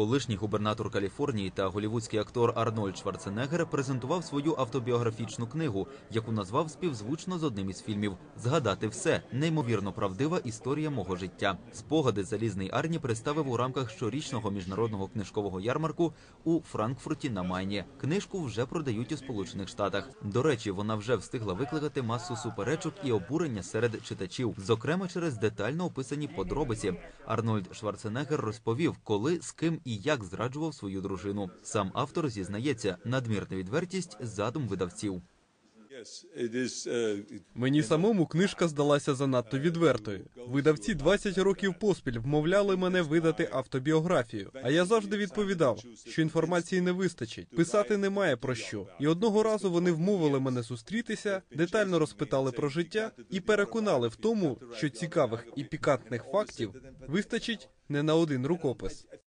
Колишній губернатор Каліфорнії та голівудський актор Арнольд Шварценеггер презентував свою автобіографічну книгу, яку назвав співзвучно з одним із фільмів Згадати все неймовірно правдива історія мого життя. Спогади залізний Арні представив у рамках щорічного міжнародного книжкового ярмарку у Франкфурті на Майні. Книжку вже продають у Сполучених Штатах. До речі, вона вже встигла викликати масу суперечок і обурення серед читачів, зокрема через детально описані подробиці. Арнольд Шварценеггер розповів, коли, з ким і як зраджував свою дружину. Сам автор зізнається, надмірна відвертість задум видавців. Мені самому книжка здалася занадто відвертою. Видавці 20 років поспіль вмовляли мене видати автобіографію. А я завжди відповідав, що інформації не вистачить, писати немає про що. І одного разу вони вмовили мене зустрітися, детально розпитали про життя і переконали в тому, що цікавих і пікантних фактів вистачить не на один рукопис.